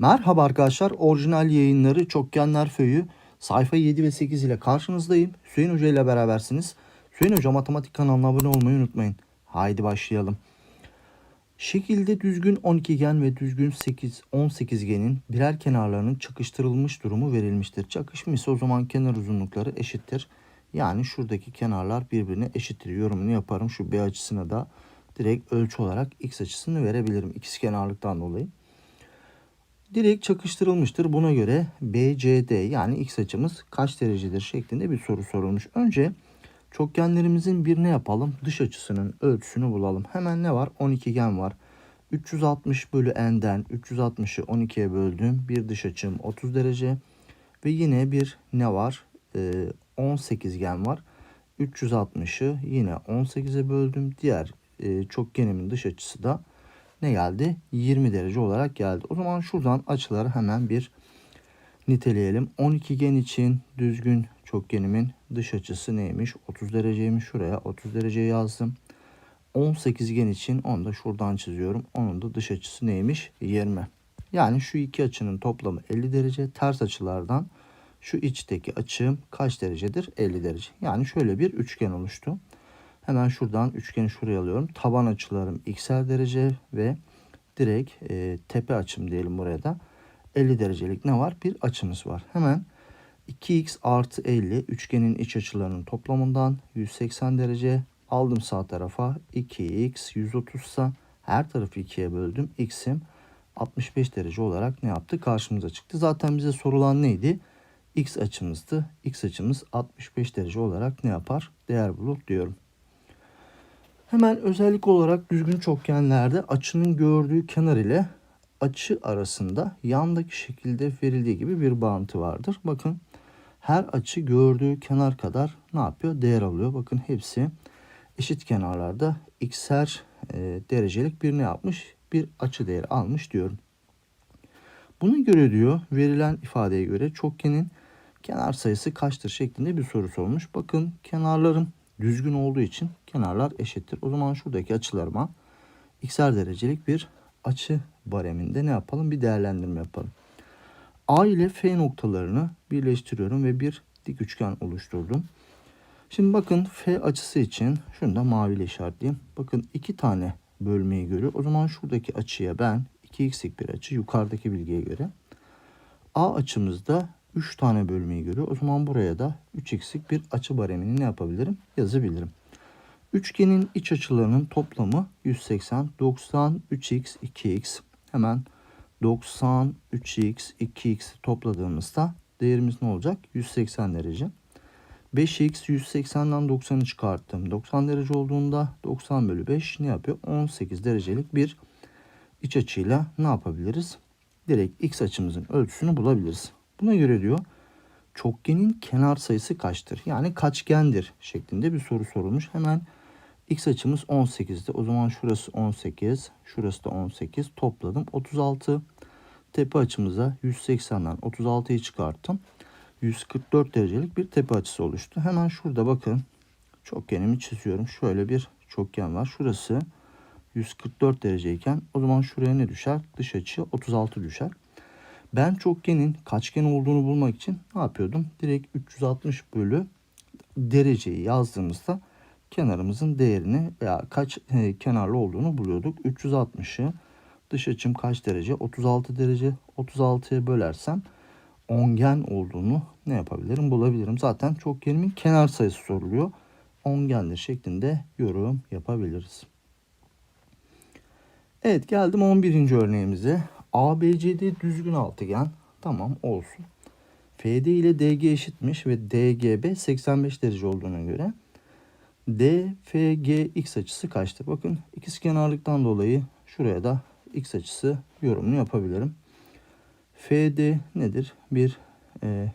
Merhaba arkadaşlar. Orijinal yayınları Çokgenler Föyü sayfa 7 ve 8 ile karşınızdayım. Hüseyin Hoca ile berabersiniz. Hüseyin Hoca Matematik kanalına abone olmayı unutmayın. Haydi başlayalım. Şekilde düzgün 12 gen ve düzgün 8 18 genin birer kenarlarının çakıştırılmış durumu verilmiştir. Çakışma ise o zaman kenar uzunlukları eşittir. Yani şuradaki kenarlar birbirine eşittir. Yorumunu yaparım. Şu B açısına da direkt ölçü olarak x açısını verebilirim. İkizkenarlıktan dolayı direkt çakıştırılmıştır. Buna göre BCD yani x açımız kaç derecedir şeklinde bir soru sorulmuş. Önce çokgenlerimizin bir ne yapalım? Dış açısının ölçüsünü bulalım. Hemen ne var? 12 gen var. 360 bölü n'den 360'ı 12'ye böldüm. Bir dış açım 30 derece. Ve yine bir ne var? Ee, 18 gen var. 360'ı yine 18'e böldüm. Diğer e, çokgenimin dış açısı da ne geldi? 20 derece olarak geldi. O zaman şuradan açıları hemen bir niteleyelim. 12 gen için düzgün çokgenimin dış açısı neymiş? 30 dereceymiş. Şuraya 30 derece yazdım. 18 gen için onu da şuradan çiziyorum. Onun da dış açısı neymiş? 20. Yani şu iki açının toplamı 50 derece. Ters açılardan şu içteki açım kaç derecedir? 50 derece. Yani şöyle bir üçgen oluştu. Hemen şuradan üçgeni şuraya alıyorum. Taban açılarım x'er derece ve direkt e, tepe açım diyelim buraya da. 50 derecelik ne var? Bir açımız var. Hemen 2x artı 50 üçgenin iç açılarının toplamından 180 derece aldım sağ tarafa 2x 130 ise her tarafı 2'ye böldüm. x'im 65 derece olarak ne yaptı? Karşımıza çıktı. Zaten bize sorulan neydi? x açımızdı. x açımız 65 derece olarak ne yapar? Değer bulur diyorum. Hemen özellik olarak düzgün çokgenlerde açının gördüğü kenar ile açı arasında yandaki şekilde verildiği gibi bir bağıntı vardır. Bakın her açı gördüğü kenar kadar ne yapıyor? Değer alıyor. Bakın hepsi eşit kenarlarda x'er e, derecelik bir ne yapmış? Bir açı değeri almış diyorum. Buna göre diyor verilen ifadeye göre çokgenin kenar sayısı kaçtır şeklinde bir soru sormuş. Bakın kenarlarım düzgün olduğu için kenarlar eşittir. O zaman şuradaki açılarıma x'er derecelik bir açı bareminde ne yapalım? Bir değerlendirme yapalım. A ile F noktalarını birleştiriyorum ve bir dik üçgen oluşturdum. Şimdi bakın F açısı için şunu da maviyle işaretleyeyim. Bakın iki tane bölmeyi görüyor. O zaman şuradaki açıya ben 2x'lik bir açı yukarıdaki bilgiye göre. A açımızda 3 tane bölmeyi görüyor. O zaman buraya da 3x'lik bir açı baremini ne yapabilirim? Yazabilirim. Üçgenin iç açılarının toplamı 180, 90, 3x, 2x. Hemen 90, 3x, 2x topladığımızda değerimiz ne olacak? 180 derece. 5x 180'den 90'ı çıkarttım. 90 derece olduğunda 90 bölü 5 ne yapıyor? 18 derecelik bir iç açıyla ne yapabiliriz? Direkt x açımızın ölçüsünü bulabiliriz. Buna göre diyor çokgenin kenar sayısı kaçtır? Yani kaçgendir şeklinde bir soru sorulmuş. Hemen x açımız 18'di. O zaman şurası 18, şurası da 18. Topladım 36. Tepe açımıza 180'den 36'yı çıkarttım. 144 derecelik bir tepe açısı oluştu. Hemen şurada bakın çokgenimi çiziyorum. Şöyle bir çokgen var. Şurası 144 dereceyken o zaman şuraya ne düşer? Dış açı 36 düşer. Ben çokgenin kaçgen olduğunu bulmak için ne yapıyordum? Direkt 360 bölü dereceyi yazdığımızda kenarımızın değerini veya kaç e, kenarlı olduğunu buluyorduk. 360'ı dış açım kaç derece? 36 derece. 36'ya bölersem ongen olduğunu ne yapabilirim? Bulabilirim. Zaten çokgenimin kenar sayısı soruluyor. Ongendir şeklinde yorum yapabiliriz. Evet geldim 11. örneğimize. ABCD düzgün altıgen. Tamam olsun. FD ile DG eşitmiş ve DGB 85 derece olduğuna göre DFG x açısı kaçtır? Bakın ikizkenarlıktan dolayı şuraya da x açısı yorumunu yapabilirim. FD nedir? Bir e,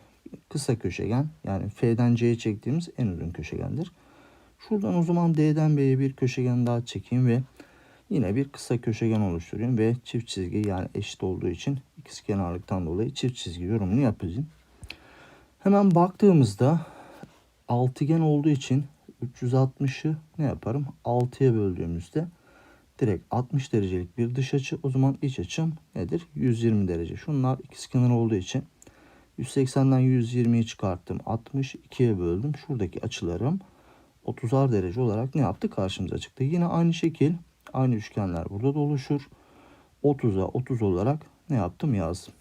kısa köşegen yani F'den C'ye çektiğimiz en uzun köşegendir. Şuradan o zaman D'den B'ye bir köşegen daha çekeyim ve Yine bir kısa köşegen oluşturuyorum ve çift çizgi yani eşit olduğu için ikizkenarlıktan dolayı çift çizgi yorumunu yapacağım. Hemen baktığımızda altıgen olduğu için 360'ı ne yaparım? 6'ya böldüğümüzde Direkt 60 derecelik bir dış açı. O zaman iç açım nedir? 120 derece. Şunlar ikizkenar olduğu için 180'den 120'yi çıkarttım. 62'ye böldüm. Şuradaki açılarım 30'ar derece olarak ne yaptı? Karşımıza çıktı. Yine aynı şekil aynı üçgenler burada da oluşur. 30'a 30 olarak ne yaptım? Yazdım.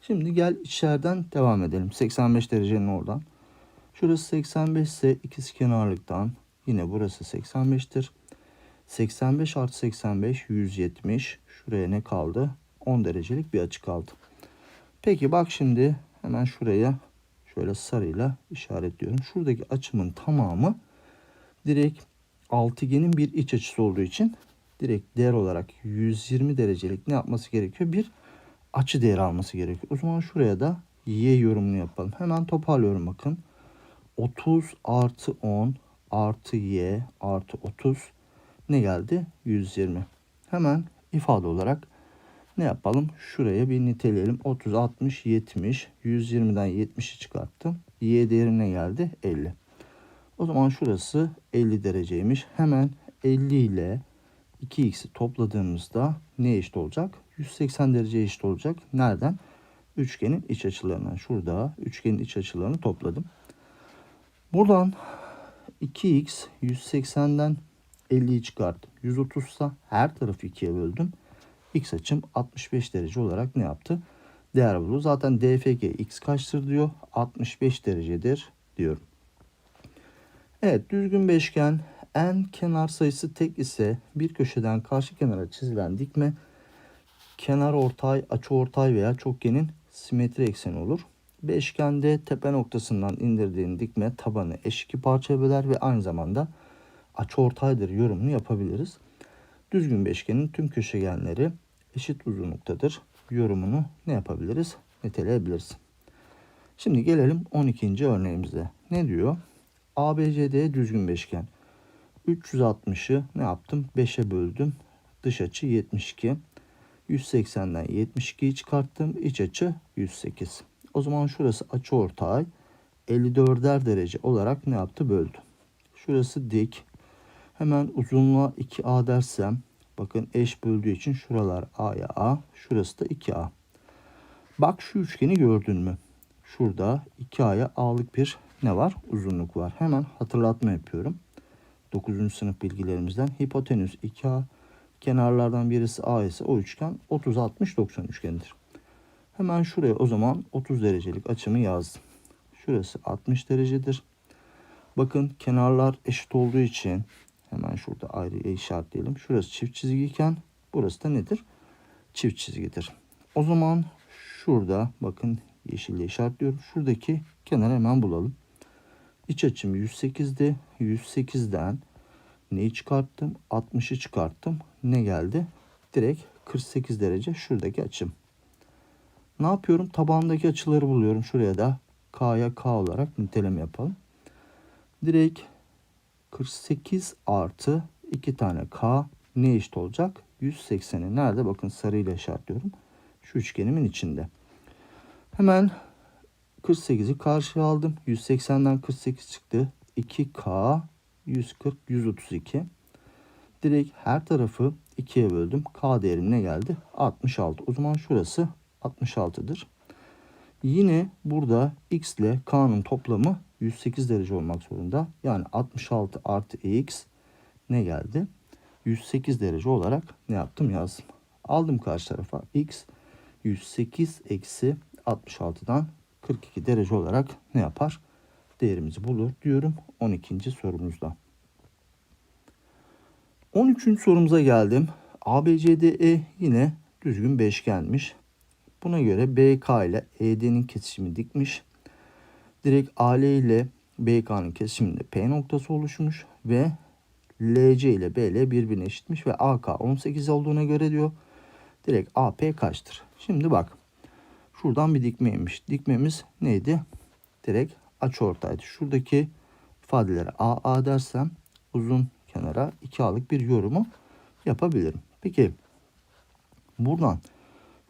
Şimdi gel içeriden devam edelim. 85 derecenin oradan. Şurası 85 ise ikizkenarlıktan yine burası 85'tir. 85 artı 85 170. Şuraya ne kaldı? 10 derecelik bir açı kaldı. Peki bak şimdi hemen şuraya şöyle sarıyla işaretliyorum. Şuradaki açımın tamamı direkt altıgenin bir iç açısı olduğu için direkt değer olarak 120 derecelik ne yapması gerekiyor? Bir açı değeri alması gerekiyor. O zaman şuraya da y yorumunu yapalım. Hemen toparlıyorum bakın. 30 artı 10 artı y artı 30 ne geldi? 120. Hemen ifade olarak ne yapalım? Şuraya bir niteleyelim. 30, 60, 70. 120'den 70'i çıkarttım. Y değeri ne geldi? 50. O zaman şurası 50 dereceymiş. Hemen 50 ile 2x'i topladığımızda ne eşit olacak? 180 derece eşit olacak. Nereden? Üçgenin iç açılarından. Şurada üçgenin iç açılarını topladım. Buradan 2x 180'den 50'yi çıkarttım. 130 ise her tarafı 2'ye böldüm. X açım 65 derece olarak ne yaptı? Değer buldu. Zaten DFG x kaçtır diyor. 65 derecedir diyorum. Evet düzgün beşgen en kenar sayısı tek ise bir köşeden karşı kenara çizilen dikme kenar ortay, açı ortay veya çokgenin simetri ekseni olur. Beşgende tepe noktasından indirdiğin dikme tabanı eş iki parçaya böler ve aynı zamanda açı ortaydır yorumunu yapabiliriz. Düzgün beşgenin tüm köşegenleri eşit uzunluktadır yorumunu ne yapabiliriz? Niteleyebiliriz. Şimdi gelelim 12. örneğimize. Ne diyor? ABCD düzgün beşgen. 360'ı ne yaptım? 5'e böldüm. Dış açı 72. 180'den 72'yi çıkarttım. İç açı 108. O zaman şurası açı ortay 54'er derece olarak ne yaptı? Böldü. Şurası dik. Hemen uzunluğa 2A dersem bakın eş böldüğü için şuralar A'ya A, şurası da 2A. Bak şu üçgeni gördün mü? Şurada 2A'ya A'lık bir ne var? Uzunluk var. Hemen hatırlatma yapıyorum. 9. sınıf bilgilerimizden hipotenüs 2A kenarlardan birisi A ise o üçgen 30 60 90 üçgenidir. Hemen şuraya o zaman 30 derecelik açımı yazdım. Şurası 60 derecedir. Bakın kenarlar eşit olduğu için hemen şurada ayrı işaretleyelim. Şurası çift çizgiyken burası da nedir? Çift çizgidir. O zaman şurada bakın yeşille işaretliyorum. Şuradaki kenarı hemen bulalım. İç açım 108'di. 108'den neyi çıkarttım? 60'ı çıkarttım. Ne geldi? Direkt 48 derece şuradaki açım. Ne yapıyorum? Tabandaki açıları buluyorum. Şuraya da K'ya K olarak niteleme yapalım. Direkt 48 artı 2 tane K ne eşit olacak? 180'i nerede? Bakın sarıyla işaretliyorum. Şu üçgenimin içinde. Hemen 48'i karşıya aldım. 180'den 48 çıktı. 2K 140 132. Direkt her tarafı 2'ye böldüm. K değerim ne geldi? 66. O zaman şurası 66'dır. Yine burada x ile k'nın toplamı 108 derece olmak zorunda. Yani 66 artı x ne geldi? 108 derece olarak ne yaptım yazdım. Aldım karşı tarafa x 108 eksi 66'dan 42 derece olarak ne yapar? Değerimizi bulur diyorum 12. sorumuzda. 13. sorumuza geldim. ABCDE yine düzgün beşgenmiş. Buna göre BK ile ED'nin kesişimi dikmiş. Direkt AL ile BK'nın kesişiminde P noktası oluşmuş ve LC ile BL birbirine eşitmiş ve AK 18 olduğuna göre diyor. Direkt AP kaçtır? Şimdi bak. Şuradan bir dikmeymiş. Dikmemiz neydi? Direkt açıortaydı. Şuradaki ifadelere AA dersem uzun kenara 2A'lık bir yorumu yapabilirim. Peki buradan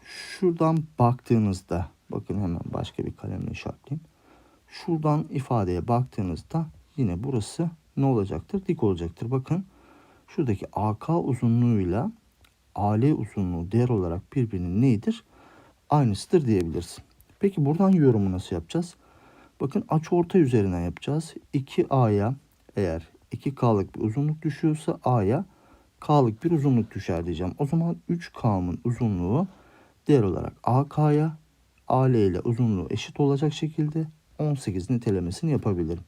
şuradan baktığınızda bakın hemen başka bir kalemle işaretleyeyim. Şuradan ifadeye baktığınızda yine burası ne olacaktır? Dik olacaktır. Bakın şuradaki AK uzunluğuyla AL uzunluğu değer olarak birbirinin neyidir? Aynısıdır diyebilirsin. Peki buradan yorumu nasıl yapacağız? Bakın aç orta üzerinden yapacağız. 2A'ya eğer 2K'lık bir uzunluk düşüyorsa A'ya K'lık bir uzunluk düşer diyeceğim. O zaman 3K'mın uzunluğu değer olarak AK'ya AL ile uzunluğu eşit olacak şekilde 18 nitelemesini yapabilirim.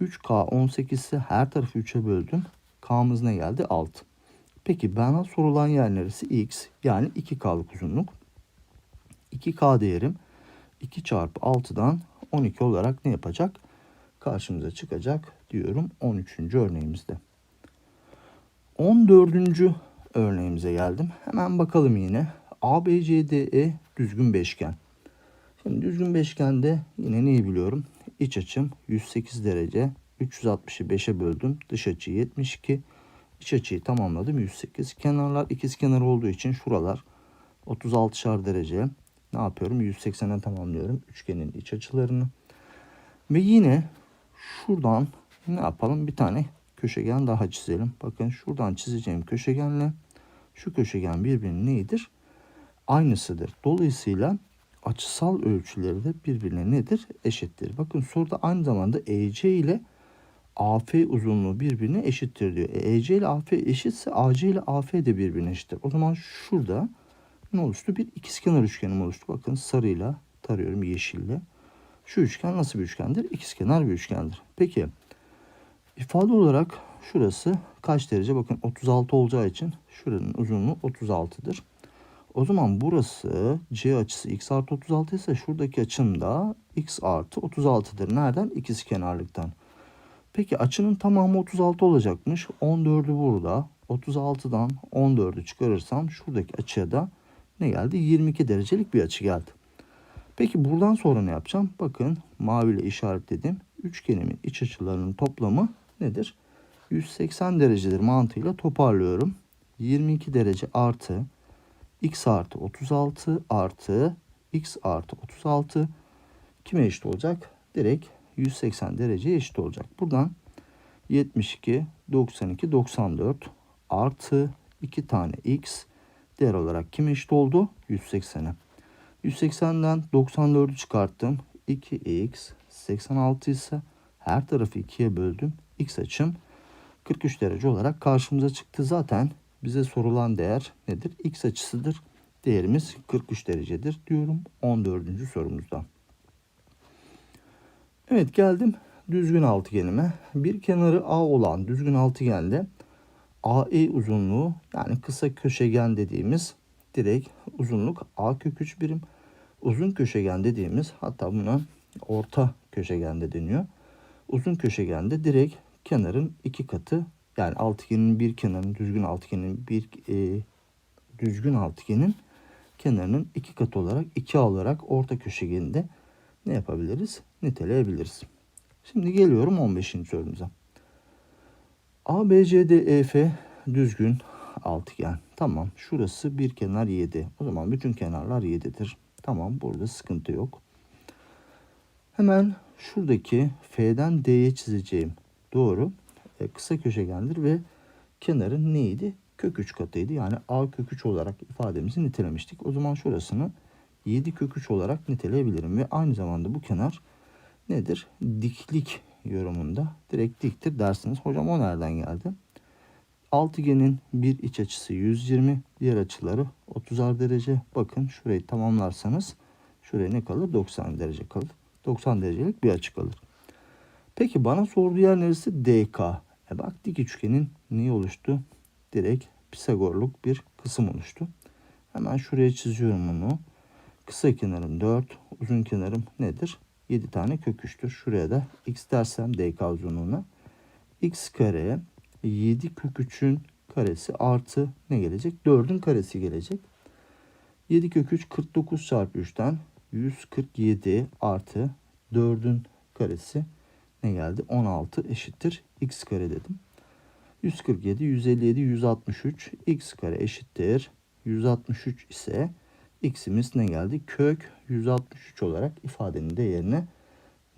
3K 18 ise her tarafı 3'e böldüm. K'mız ne geldi? 6. Peki bana sorulan yer neresi? X yani 2K'lık uzunluk. 2K değerim 2 çarpı 6'dan 12 olarak ne yapacak? Karşımıza çıkacak diyorum 13. örneğimizde. 14. örneğimize geldim. Hemen bakalım yine. ABCDE düzgün beşgen. Şimdi düzgün beşgende yine neyi biliyorum? İç açım 108 derece. 360'ı 5'e böldüm. Dış açı 72. İç açıyı tamamladım 108. Kenarlar ikiz kenar olduğu için şuralar 36'şar derece. Ne yapıyorum? 180'e tamamlıyorum üçgenin iç açılarını. Ve yine şuradan ne yapalım? Bir tane köşegen daha çizelim. Bakın şuradan çizeceğim köşegenle şu köşegen birbirinin neyidir? Aynısıdır. Dolayısıyla açısal ölçüleri de birbirine nedir? Eşittir. Bakın soruda aynı zamanda EC ile AF uzunluğu birbirine eşittir diyor. E, EC ile AF eşitse AC ile AF de birbirine eşittir. O zaman şurada ne oluştu? Bir ikizkenar üçgenim oluştu. Bakın sarıyla tarıyorum yeşille. Şu üçgen nasıl bir üçgendir? İkizkenar bir üçgendir. Peki ifade olarak şurası kaç derece? Bakın 36 olacağı için şuranın uzunluğu 36'dır. O zaman burası C açısı x artı 36 ise şuradaki açım da x artı 36'dır. Nereden? İkizkenarlıktan. Peki açının tamamı 36 olacakmış. 14'ü burada. 36'dan 14'ü çıkarırsam şuradaki açıya da ne geldi? 22 derecelik bir açı geldi. Peki buradan sonra ne yapacağım? Bakın maviyle işaretledim. Üçgenimin iç açılarının toplamı nedir? 180 derecedir mantığıyla toparlıyorum. 22 derece artı x artı 36 artı x artı 36 kime eşit olacak? Direkt 180 dereceye eşit olacak. Buradan 72, 92, 94 artı 2 tane x değer olarak kime eşit oldu? 180'e. 180'den 94'ü çıkarttım. 2x 86 ise her tarafı 2'ye böldüm. X açım 43 derece olarak karşımıza çıktı. Zaten bize sorulan değer nedir? X açısıdır. Değerimiz 43 derecedir diyorum 14. sorumuzda. Evet geldim düzgün altıgenime. Bir kenarı A olan düzgün altıgende AE uzunluğu yani kısa köşegen dediğimiz direkt uzunluk A kök 3 birim. Uzun köşegen dediğimiz hatta buna orta köşegende deniyor. Uzun köşegende direkt kenarın iki katı yani altıgenin bir kenarının düzgün altıgenin bir e, düzgün altıgenin kenarının iki katı olarak 2 olarak orta köşegeninde ne yapabiliriz? Niteleyebiliriz. Şimdi geliyorum 15. sorumuza. A, B, C, D, E, F düzgün altıgen. Tamam. Şurası bir kenar 7. O zaman bütün kenarlar 7'dir. Tamam. Burada sıkıntı yok. Hemen şuradaki F'den D'ye çizeceğim. Doğru. E, kısa köşegendir ve kenarın neydi? Kök 3 katıydı. Yani A kök 3 olarak ifademizi nitelemiştik. O zaman şurasını 7 kök 3 olarak niteleyebilirim. Ve aynı zamanda bu kenar nedir? Diklik yorumunda direkt diktir dersiniz. Hocam o nereden geldi? Altıgenin bir iç açısı 120, diğer açıları 30'ar derece. Bakın şurayı tamamlarsanız şuraya ne kalır? 90 derece kalır. 90 derecelik bir açı kalır. Peki bana sorduğu yer neresi? DK. E bak dik üçgenin neyi oluştu? Direkt Pisagorluk bir kısım oluştu. Hemen şuraya çiziyorum bunu. Kısa kenarım 4, uzun kenarım nedir? 7 tane kök 3'tür. Şuraya da x dersem dk uzunluğuna. x kare 7 kök 3'ün karesi artı ne gelecek? 4'ün karesi gelecek. 7 kök 3 49 çarpı 3'ten 147 artı 4'ün karesi ne geldi? 16 eşittir x kare dedim. 147, 157, 163 x kare eşittir. 163 ise x'imiz ne geldi? Kök 163 olarak ifadenin değerine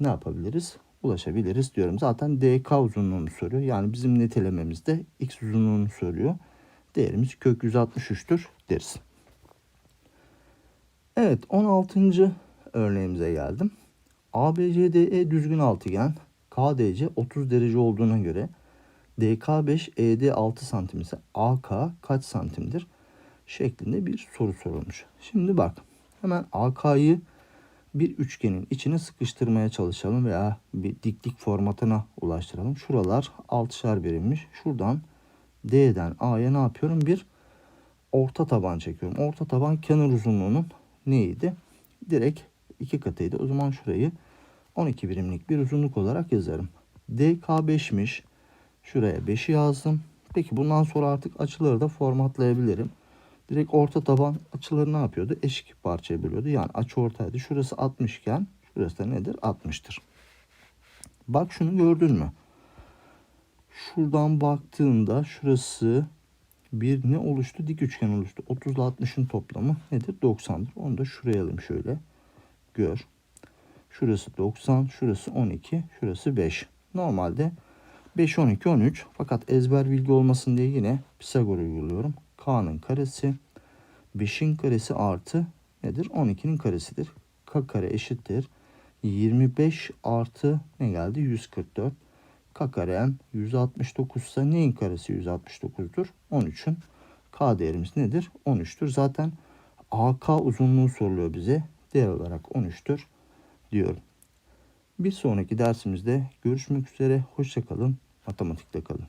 ne yapabiliriz? ulaşabiliriz diyorum. Zaten DK uzunluğunu soruyor. Yani bizim nitelememizde X uzunluğunu soruyor. Değerimiz kök 163'tür deriz. Evet 16. örneğimize geldim. ABCDE düzgün altıgen KDC 30 derece olduğuna göre DK 5 ED 6 santim ise AK kaç santimdir? şeklinde bir soru sorulmuş. Şimdi bak hemen AK'yı bir üçgenin içine sıkıştırmaya çalışalım veya bir diklik formatına ulaştıralım. Şuralar 6'şar birimmiş. Şuradan D'den A'ya ne yapıyorum? Bir orta taban çekiyorum. Orta taban kenar uzunluğunun neydi? Direkt iki katıydı. O zaman şurayı 12 birimlik bir uzunluk olarak yazarım. DK 5'miş. Şuraya 5'i yazdım. Peki bundan sonra artık açıları da formatlayabilirim. Direkt orta taban açıları ne yapıyordu? Eşik parçaya bölüyordu. Yani açı ortaydı. Şurası 60 iken şurası da nedir? 60'tır. Bak şunu gördün mü? Şuradan baktığında şurası bir ne oluştu? Dik üçgen oluştu. 30 ile 60'ın toplamı nedir? 90'dır. Onu da şuraya alayım şöyle. Gör. Şurası 90, şurası 12, şurası 5. Normalde 5, 12, 13. Fakat ezber bilgi olmasın diye yine Pisagor uyguluyorum. K'nın karesi 5'in karesi artı nedir? 12'nin karesidir. K kare eşittir. 25 artı ne geldi? 144. K kare m 169 ise neyin karesi 169'dur? 13'ün K değerimiz nedir? 13'tür. Zaten AK uzunluğu soruluyor bize. Değer olarak 13'tür diyorum. Bir sonraki dersimizde görüşmek üzere. Hoşçakalın. Matematikte kalın.